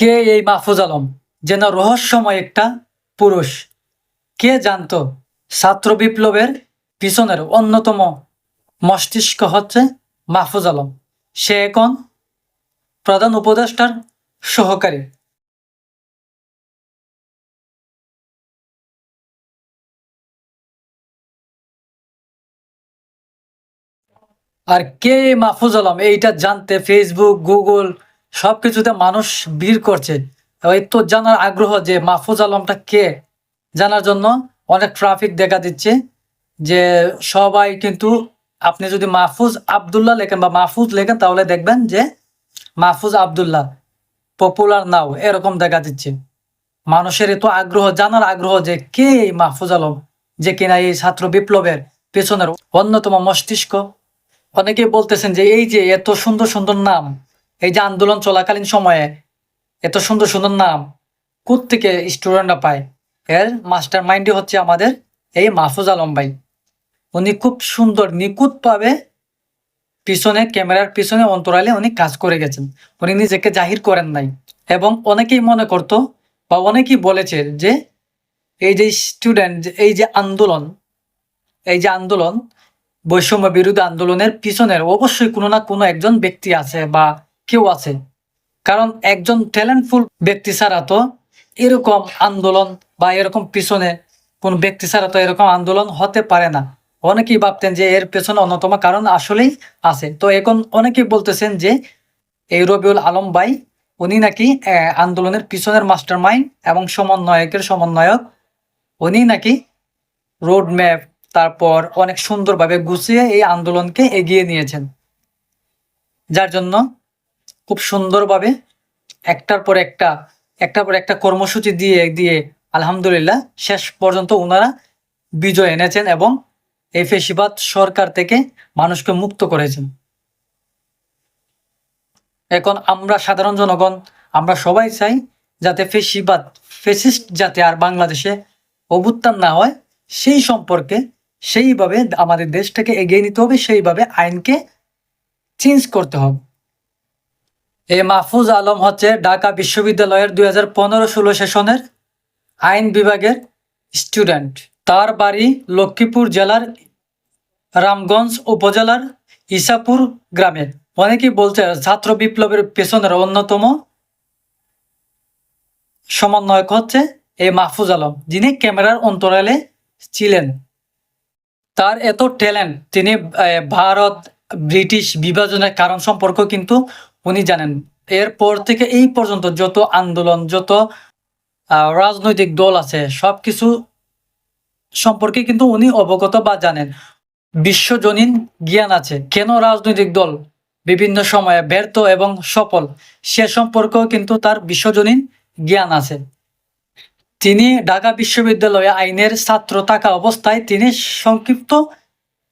কে এই মাহফুজ আলম? যেন রহস্যময় একটা পুরুষ। কে জানতো ছাত্র বিপ্লবের পিছনের অন্যতম মস্তিষ্ক হচ্ছে মাহফুজ আলম? সে এখন প্রধান উপদেষ্টার সহকারী? আর কে মাহফুজ আলম? এইটা জানতে ফেসবুক গুগল সবকিছুতে মানুষ ভিড় করছে। তো জানার আগ্রহ যে মাহফুজ আলমটা কে? জানার জন্য অনেক ট্রাফিক দেখা দিচ্ছে যে সবাই কিন্তু আপনি যদি মাহফুজ আবদুল্লাহ লেখেন বা মাহফুজ লেখেন, তাহলে দেখবেন যে মাহফুজ আবদুল্লাহ পপুলার নাও এরকম দেখা দিচ্ছে। মানুষের এত আগ্রহ, জানার আগ্রহ যে কে এই মাহফুজ আলম? যে কিনা এই ছাত্র বিপ্লবের পেছনের অন্যতম মস্তিষ্ক। অনেকেই বলতেছেন যে এই যে এত সুন্দর সুন্দর নাম এই যে আন্দোলন চলাকালীন সময়ে এত সুন্দর সুন্দর নাম থেকে স্টুডেন্টরা পায়? এর মাস্টার মাইন্ডই হচ্ছে আমাদের এই মাহফুজ আলম ভাই। উনি খুব সুন্দর, নিখুঁতভাবে পিছনে, ক্যামেরার পিছনে, অন্তরালে উনি কাজ করে গেছেন। উনি নিজেকে জাহির করেন নাই। এবং অনেকেই মনে করতো বা অনেকেই বলেছে যে এই যে স্টুডেন্ট এই যে আন্দোলন, এই যে আন্দোলন, বৈষম্য বিরোধী আন্দোলনের পিছনের অবশ্যই কোনো না কোনো একজন ব্যক্তি আছে বা কেউ আছে। কারণ একজন ট্যালেন্টফুল ব্যক্তি ছাড়া তো এরকম আন্দোলন বা এরকম পিছনে কোন ব্যক্তি ছাড়া তো এরকম আন্দোলন হতে পারে না। অনেকেই ভাবতেন যে এর পেছনে অন্যতম কারণ আসলেই আছে। তো এখন অনেকেই বলতেছেন যে এই রবিউল আলম ভাই, উনি নাকি আন্দোলনের পিছনের মাস্টার মাইন্ড এবং সমন্বয়কের সমন্বয়ক। উনি নাকি রোড ম্যাপ তারপর অনেক সুন্দরভাবে গুছিয়ে এই আন্দোলনকে এগিয়ে নিয়েছেন। যার জন্য খুব সুন্দরভাবে একটার পর একটা, একটার পর একটা কর্মসূচি দিয়ে দিয়ে আলহামদুলিল্লাহ শেষ পর্যন্ত ওনারা বিজয় এনেছেন এবং এই ফেসিবাদ সরকার থেকে মানুষকে মুক্ত করেছেন। এখন আমরা সাধারণ জনগণ, আমরা সবাই চাই যাতে ফেসিবাদ, ফেসিস্ট যাতে আর বাংলাদেশে অভ্যুত্থান না হয়, সেই সম্পর্কে সেইভাবে আমাদের দেশটাকে এগিয়ে নিতে হবে, সেইভাবে আইনকে চেঞ্জ করতে হবে। এই মাহফুজ আলম হচ্ছে ঢাকা বিশ্ববিদ্যালয়ের দুই হাজার পনেরো ষোলো সেশনের আইন বিভাগের স্টুডেন্ট। তার বাড়ি লক্ষ্মীপুর জেলার রামগঞ্জ উপজেলার ইসাপুর গ্রামে। অনেকেই বলছে ছাত্র বিপ্লবের পেছনের অন্যতম সমন্বয়ক হচ্ছে এই মাহফুজ আলম, যিনি ক্যামেরার অন্তরালে ছিলেন। তার এত ট্যালেন্ট, তিনি ভারত ব্রিটিশ বিভাজনের কারণ সম্পর্ক কিন্তু উনি জানেন, এরপর থেকে এই পর্যন্ত যত আন্দোলন, যত রাজনৈতিক দল আছে সব কিছু সম্পর্কে কিন্তু উনি অবগত বা জানেন। বিশ্বজনীন জ্ঞান আছে। কেন রাজনৈতিক দল বিভিন্ন সময়ে ব্যর্থ এবং সফল, সে সম্পর্কেও কিন্তু তার বিশ্বজনীন জ্ঞান আছে। তিনি ঢাকা বিশ্ববিদ্যালয়ে আইনের ছাত্র থাকা অবস্থায় তিনি সংক্ষিপ্ত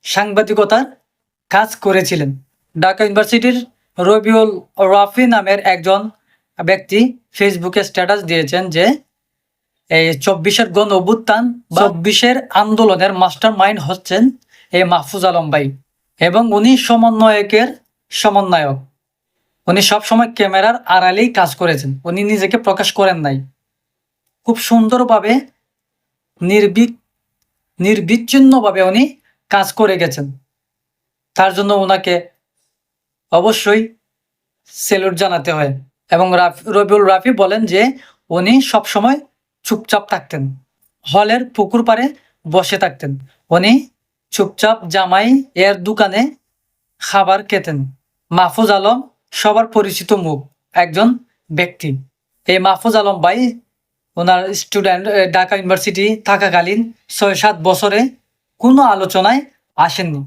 সাংবাদিকতার কাজ করেছিলেন। ঢাকা ইউনিভার্সিটির রবিউল রাফি নামের একজন ব্যক্তি ফেসবুকে স্ট্যাটাস দিয়েছেন যে এই চব্বিশের গণ অভ্যুত্থান চব্বিশের আন্দোলনের মাস্টার মাইন্ড হচ্ছেন এই মাহফুজ আলম ভাই এবং উনি সমন্বয়কের সমন্বয়ক। উনি সবসময় ক্যামেরার আড়ালেই কাজ করেছেন। উনি নিজেকে প্রকাশ করেন নাই। খুব সুন্দরভাবে নির্বিক নির্বিচ্ছিন্নভাবে উনি কাজ করে গেছেন। তার জন্য ওনাকে অবশ্যই সেলুট জানাতে হয়। এবং রাফি, রবিউল রাফি বলেন যে উনি সবসময় চুপচাপ থাকতেন। হলের পুকুর পাড়ে বসে থাকতেন। উনি চুপচাপ জামাই এর দোকানে খাবার খেতেন। মাহফুজ আলম সবার পরিচিত মুখ, একজন ব্যক্তি। এই মাহফুজ আলম ভাই ওনার স্টুডেন্ট ঢাকা ইউনিভার্সিটি থাকাকালীন ছয় সাত বছরে কোনো আলোচনায় আসেননি।